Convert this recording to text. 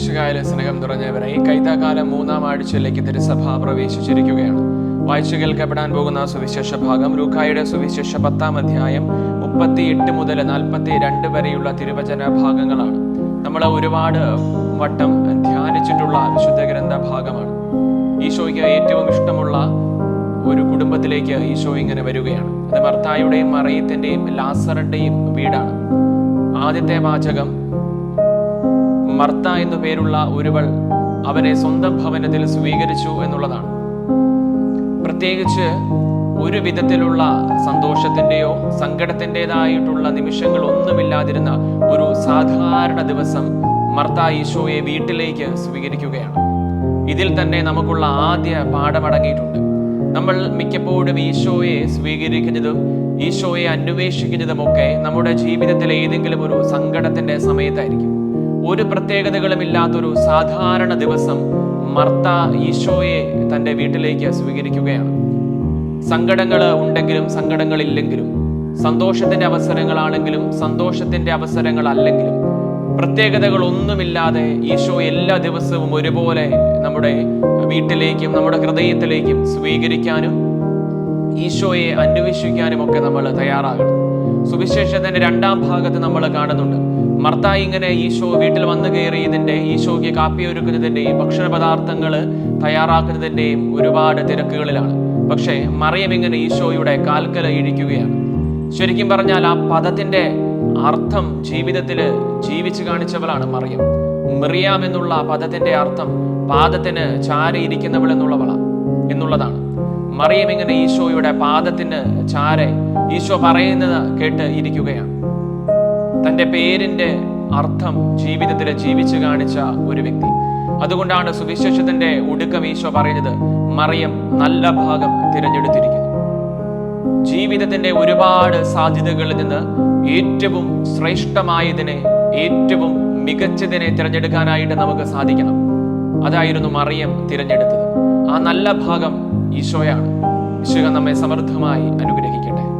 വിശുകായിലെ സ്നേഹം നിറഞ്ഞവരെ ഈ കൈതാകാലം മൂന്നാം ആഴ്ചയിലേക്ക് തിരുസഭ പ്രവേശിച്ചിരിക്കുകയാണ്. വായിച്ചു കേൾക്കപ്പെടാൻ പോകുന്ന സുവിശേഷ ഭാഗം ലൂക്കായുടെ സുവിശേഷ പത്താം അധ്യായം മുപ്പത്തി എട്ട് മുതൽ നാൽപ്പത്തി രണ്ട് വരെയുള്ള തിരുവചന ഭാഗങ്ങളാണ്. നമ്മൾ ഒരുപാട് വട്ടം ധ്യാനിച്ചിട്ടുള്ള വിശുദ്ധ ഗ്രന്ഥ ഭാഗമാണ്. ഈശോയ്ക്ക് ഏറ്റവും ഇഷ്ടമുള്ള ഒരു കുടുംബത്തിലേക്ക് ഈശോ ഇങ്ങനെ വരികയാണ്. അത് മർത്തായുടെയും മറിയത്തിന്റെയും ലാസറിന്റെയും വീടാണ്. ആദ്യത്തെ വാചകം മർത്ത എന്നു പേരുള്ള ഒരുവൾ അവനെ സ്വന്തം ഭവനത്തിൽ സ്വീകരിച്ചു എന്നുള്ളതാണ്. പ്രത്യേകിച്ച് ഒരു വിധത്തിലുള്ള സന്തോഷത്തിന്റെയോ സങ്കടത്തിന്റെതായിട്ടുള്ള നിമിഷങ്ങൾ ഒന്നുമില്ലാതിരുന്ന ഒരു സാധാരണ ദിവസം മർത്ത ഈശോയെ വീട്ടിലേക്ക് സ്വീകരിക്കുകയാണ്. ഇതിൽ തന്നെ നമുക്കുള്ള ആദ്യ പാഠമടങ്ങിയിട്ടുണ്ട്. നമ്മൾ മിക്കപ്പോഴും ഈശോയെ സ്വീകരിക്കുന്നതും ഈശോയെ അന്വേഷിക്കുന്നതുമൊക്കെ നമ്മുടെ ജീവിതത്തിലെ ഏതെങ്കിലും ഒരു സങ്കടത്തിന്റെ സമയത്തായിരിക്കും. ഒരു പ്രത്യേകതകളുമില്ലാത്തൊരു സാധാരണ ദിവസം മർത്ത ഈശോയെ തന്റെ വീട്ടിലേക്ക് സ്വീകരിക്കുകയാണ്. സങ്കടങ്ങൾ ഉണ്ടെങ്കിലും സങ്കടങ്ങളില്ലെങ്കിലും സന്തോഷത്തിന്റെ അവസരങ്ങളാണെങ്കിലും സന്തോഷത്തിന്റെ അവസരങ്ങളല്ലെങ്കിലും പ്രത്യേകതകളൊന്നുമില്ലാതെ ഈശോ എല്ലാ ദിവസവും ഒരുപോലെ നമ്മുടെ വീട്ടിലേക്കും നമ്മുടെ ഹൃദയത്തിലേക്കും സ്വീകരിക്കാനും ഈശോയെ അന്വേഷിക്കാനും ഒക്കെ നമ്മൾ തയ്യാറാകണം. സുവിശേഷത്തിന്റെ രണ്ടാം ഭാഗത്ത് നമ്മൾ കാണുന്നുണ്ട്. മർത്ത ഇങ്ങനെ ഈശോ വീട്ടിൽ വന്നു കയറിയതിന്റെ ഈശോയ്ക്ക് കാപ്പി ഒരുക്കുന്നതിന്റെയും ഭക്ഷണ പദാർത്ഥങ്ങൾ തയ്യാറാക്കുന്നതിന്റെയും ഒരുപാട് തിരക്കുകളിലാണ്. പക്ഷേ മറിയം ഇങ്ങനെ ഈശോയുടെ കാൽക്കല ഇഴിക്കുകയാണ് ശരിക്കും പറഞ്ഞാൽ ആ പദത്തിന്റെ അർത്ഥം ജീവിതത്തിൽ ജീവിച്ചു കാണിച്ചവളാണ് മറിയം. മെറിയാം എന്നുള്ള പദത്തിന്റെ അർത്ഥം പാദത്തിന് ചാരയിരിക്കുന്നവൾ എന്നുള്ളവളാണ് എന്നുള്ളതാണ്. മറിയം ഇങ്ങനെ ഈശോയുടെ പാദത്തിന് ചാരെ ഈശോ പറയുന്നത് കേട്ട് ഇരിക്കുകയാണ്. തന്റെ പേരിന്റെ അർത്ഥം ജീവിതത്തിൽ ജീവിച്ചു കാണിച്ച ഒരു വ്യക്തി. അതുകൊണ്ടാണ് സുവിശേഷത്തിന്റെ ഒടുക്കം ഈശോ പറയുന്നത് മറിയം നല്ല ഭാഗം തിരഞ്ഞെടുത്തിരിക്കുന്നു. ജീവിതത്തിന്റെ ഒരുപാട് സാധ്യതകളിൽ നിന്ന് ഏറ്റവും ശ്രേഷ്ഠമായതിനെ ഏറ്റവും മികച്ചതിനെ തിരഞ്ഞെടുക്കാനായിട്ട് നമുക്ക് സാധിക്കണം. അതായിരുന്നു മറിയം തിരഞ്ഞെടുത്തത്. ആ നല്ല ഭാഗം ഈശോയാണ്. ഈശോ നമ്മെ സമൃദ്ധമായി അനുഗ്രഹിക്കട്ടെ.